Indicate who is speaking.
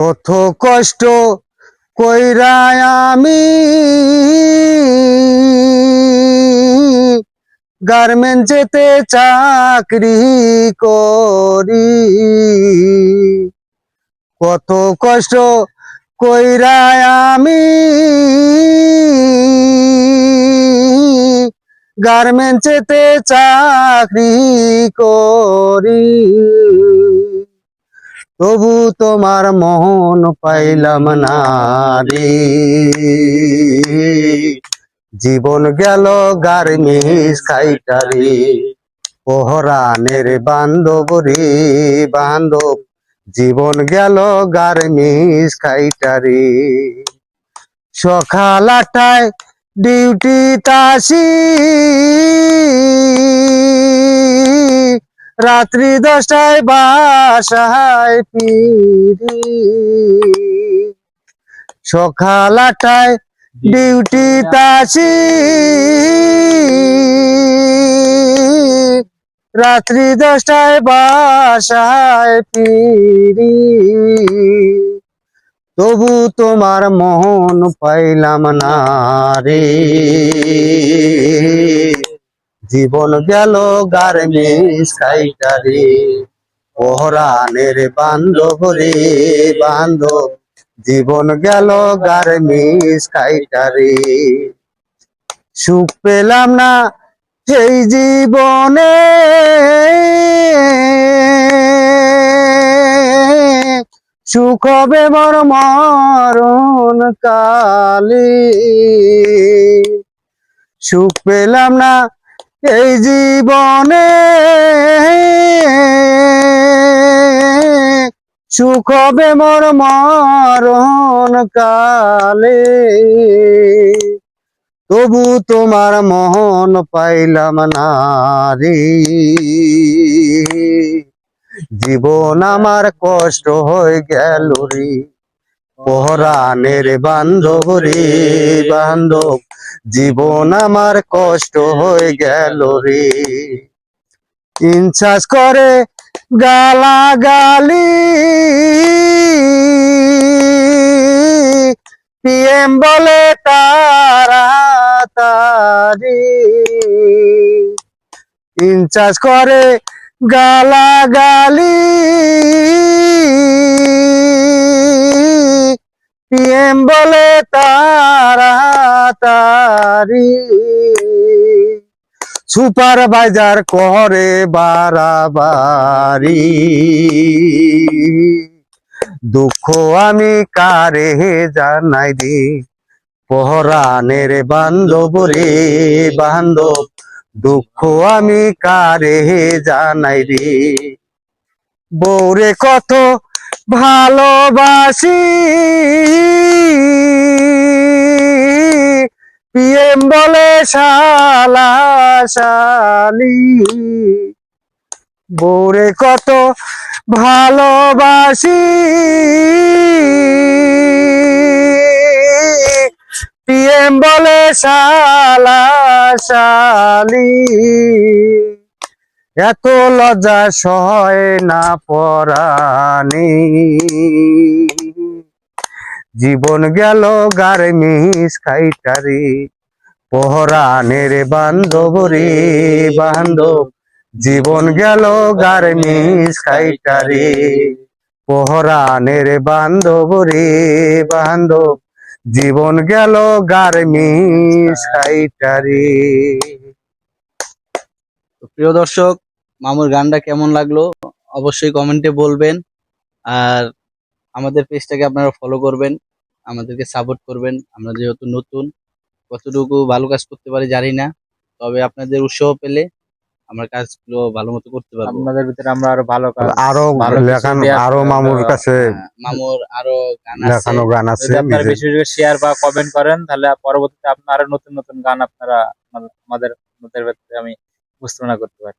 Speaker 1: কত কষ্ট কইরা আমি। গার্মেন্টসেতে চাকরি করি। কত কষ্ট কইরা আমি। গার্মেন্টসেতে চাকরি করি। তবু তোমার মন পাইলাম না রে। জীবন গেল গার্মেন্টস খাইটারে পহরানের বান্ধব রে বান্ধব, জীবন গেল গার্মেন্টস খাইটারে সকাল আটটায় ডিউটি তাসি রাত্রি দশটায় বাসায় ফিরি। সকাল আটটায় ডিউটি তাসি। রাত্রি দশটায় বাসায় ফিরি। তবু তোমার মন পাইলাম না রে। জীবন গেল গার্মেন্টস খাইটারে পহরানের বান্ধব রে বান্ধব, জীবন গেল গার্মেন্টস খাইটারে সুখ পেলাম না সেই জীবনে। সুখ হবে মর মরণ কালে। সুখ পেলাম না এই জীবনে সুখ হবে মর মরণ কালে। তবু তোমার মহন পাইলাম না জীবন আমার কষ্ট হয়ে গেল রে। পহরানের বান্ধব রে বান্ধব, জীবন আমার কষ্ট হয়ে গেল রে। ইনচাস করে গালাগালি, পিএম বলে তাড়াতাড়ি ইনচার্জ করে গালাগালি পিএম বলে তাড়াতাড়ি সুপারভাইজার করে বাড়াবাড়ি। দুঃখ আমি কারে জানাই রে পহরানের বান্ধব রে বান্ধব, দুঃখ আমি কারে জানাই রে বৌরে কত ভালোবাসি। পিএম বলে শালা শালি। বৌরে কত ভালোবাসি। পিএম বলে শালা শালি। এত লজ্জা সয় না পরানি জীবন গেল গার্মিস খাইটারি পহরানের বান্ধব রে বান্ধব। জীবন গেল গার্মিস খাইটারে পহরানের বান্ধব রে বান্ধব। জীবন গেল গার্মিস খাইটারে
Speaker 2: প্রিয় দর্শক মামুর গানটা কেমন লাগল অবশ্যই কমেন্টে বলবেন। আর আমাদের পেজটাকে আপনারা ফলো করবেন আমাদেরকে সাপোর্ট করবেন। আমরা যেহেতু নতুন কতটুকু ভালো কাজ করতে পারি জানি না তবে আপনাদের উৎসাহ পেলে আমরা কাজগুলো ভালো মতো করতে পারব।
Speaker 3: আপনাদের ভিতরে আমরা আরও ভালো কাজ
Speaker 1: আরও
Speaker 3: ভালো
Speaker 1: লেখানো
Speaker 3: আরও
Speaker 1: মামুর কাছে
Speaker 2: হ্যাঁ, মামুর আরও গান আছে।
Speaker 1: লেখানো গান আছে
Speaker 3: আপনারা বেশি বেশি শেয়ার বা কমেন্ট করেন তাহলে পরবর্তীতে আপনারা আরও নতুন নতুন গান আপনারা আমাদের আমাদের মধ্যে আমি উপস্থাপনা করতে পারি।